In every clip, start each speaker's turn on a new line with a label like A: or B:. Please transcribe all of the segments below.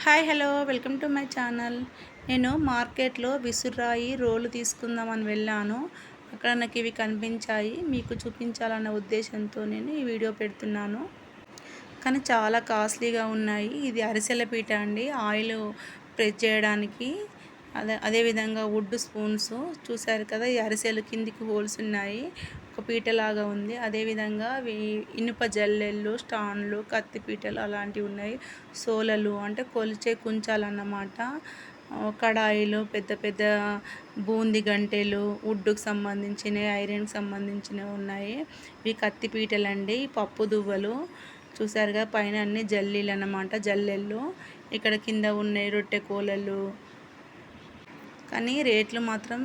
A: Hi hello welcome to my channel. నేను మార్కెట్లో విసురాయి రోలు తీసుకుందామని వెళ్ళాను. అక్కడ నాకు ఇవి కనిపించాయి. మీకు చూపించాలన్న ఉద్దేశంతో నేను ఈ వీడియో పెడుతున్నాను. కానీ చాలా కాస్ట్లీగా ఉన్నాయి. ఇది అరిసెల పీట అండి. ఆయిల్ ప్రెస్ చేయడానికి. అదే అదేవిధంగా వుడ్ స్పూన్స్. చూసారు కదా ఈ అరిసెలు కిందికి హోల్స్ ఉన్నాయి. ఒక పీటలాగా ఉంది. అదేవిధంగా ఇనుప జల్లెళ్ళు స్టాన్లు కత్తి పీటలు అలాంటివి ఉన్నాయి. సోలలు అంటే కొలిచే కుంచాలు అన్నమాట కడాయిలు పెద్ద పెద్ద బూంది గంటెలు వుడ్కు సంబంధించినవి ఐరన్కి సంబంధించినవి ఉన్నాయి. ఇవి కత్తి పీటలు అండి పప్పు దువ్వలు. చూసారుగా పైన అన్ని జల్లీలు అన్నమాట జల్లెళ్ళు ఇక్కడ కింద ఉన్నాయి రొట్టె కోలలు. కానీ రేట్లు మాత్రం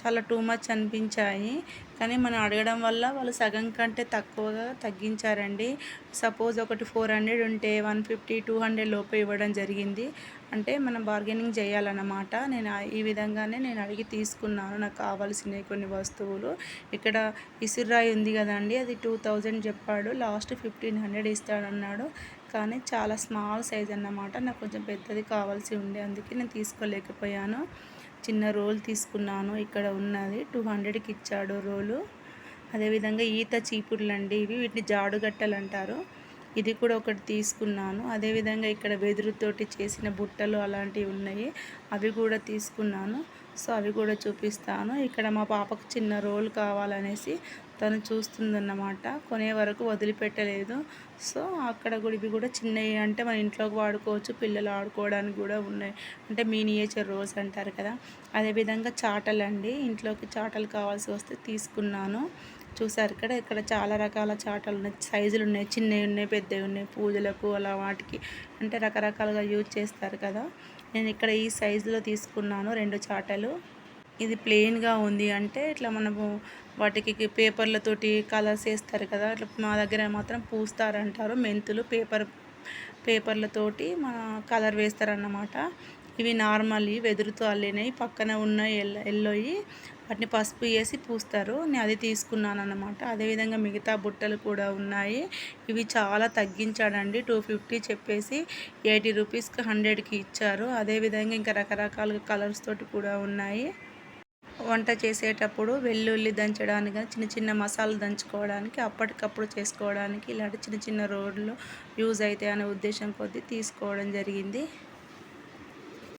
A: చాలా టూ మచ్ అనిపించాయి. కానీ మనం అడగడం వల్ల వాళ్ళు సగం కంటే తక్కువగా తగ్గించారండి. సపోజ్ ఒకటి ఫోర్ హండ్రెడ్ ఉంటే వన్ ఫిఫ్టీ టూ హండ్రెడ్ లోపు ఇవ్వడం జరిగింది. అంటే మనం బార్గెనింగ్ చేయాలన్నమాట. నేను ఈ విధంగానే నేను అడిగి తీసుకున్నాను. నాకు కావాల్సినవి కొన్ని వస్తువులు. ఇక్కడ ఇసురాయి ఉంది కదండి అది టూ థౌజండ్ చెప్పాడు. లాస్ట్ ఫిఫ్టీన్ హండ్రెడ్ ఇస్తాడన్నాడు కానీ చాలా స్మాల్ సైజ్ అన్నమాట. నాకు కొంచెం పెద్దది కావాల్సి ఉండే అందుకే నేను తీసుకోలేకపోయాను. చిన్న రోల్ తీసుకున్నాను. ఇక్కడ ఉన్నది టూ హండ్రెడ్కి ఇచ్చాడు రోలు. అదేవిధంగా ఈత చీపుర్లు అండి ఇవి. వీటిని జాడుగట్టలు అంటారు ఇది కూడా ఒకటి తీసుకున్నాను. అదేవిధంగా ఇక్కడ వెదురుతోటి చేసిన బుట్టలు అలాంటివి ఉన్నాయి. అవి కూడా తీసుకున్నాను. సో అవి కూడా చూపిస్తాను. ఇక్కడ మా పాపకు చిన్న రోల్ కావాలనేసి తను చూస్తుందన్నమాట. కొనే వరకు వదిలిపెట్టలేదు. సో అక్కడ కూడా ఇవి కూడా చిన్నవి అంటే మన ఇంట్లోకి వాడుకోవచ్చు పిల్లలు ఆడుకోవడానికి కూడా ఉన్నాయి. అంటే మీనియేచర్ రోల్స్ అంటారు కదా. అదేవిధంగా చాటలు అండి ఇంట్లోకి చాటలు కావాల్సి వస్తే తీసుకున్నాను. చూసారు ఇక్కడ. ఇక్కడ చాలా రకాల చాటలు ఉన్నాయి. సైజులు ఉన్నాయి. చిన్నవి ఉన్నాయి పెద్దవి ఉన్నాయి. పూజలకు అలా వాటికి అంటే రకరకాలుగా యూజ్ చేస్తారు కదా. నేను ఇక్కడ ఈ సైజులో తీసుకున్నాను రెండు చాటలు. ఇది ప్లెయిన్గా ఉంది అంటే ఇట్లా మనము వాటికి పేపర్లతోటి కలర్స్ వేస్తారు కదా. అట్లా మా దగ్గర మాత్రం పూస్తారంటారు. మెంతులు పేపర్ పేపర్లతోటి మన కలర్ వేస్తారన్నమాట. ఇవి నార్మల్ వెదురుతో అల్లినవి పక్కన ఉన్న ఎల్ ఎల్లోయి వాటిని పసుపు వేసి పూస్తారు. నేను అది తీసుకున్నాను అనమాట అదేవిధంగా మిగతా బుట్టలు కూడా ఉన్నాయి. ఇవి చాలా తగ్గించాడండి. టూ ఫిఫ్టీ చెప్పేసి ఎయిటీ రూపీస్కి హండ్రెడ్కి ఇచ్చారు. అదేవిధంగా ఇంకా రకరకాల కలర్స్ తోటి కూడా ఉన్నాయి. వంట చేసేటప్పుడు వెల్లుల్లి దంచడానికి చిన్న చిన్న మసాలా దంచుకోవడానికి అప్పటికప్పుడు చేసుకోవడానికి ఇలాంటి చిన్న చిన్న రోడ్లు యూజ్ అవుతాయి అనే ఉద్దేశం కొద్దీ తీసుకోవడం జరిగింది.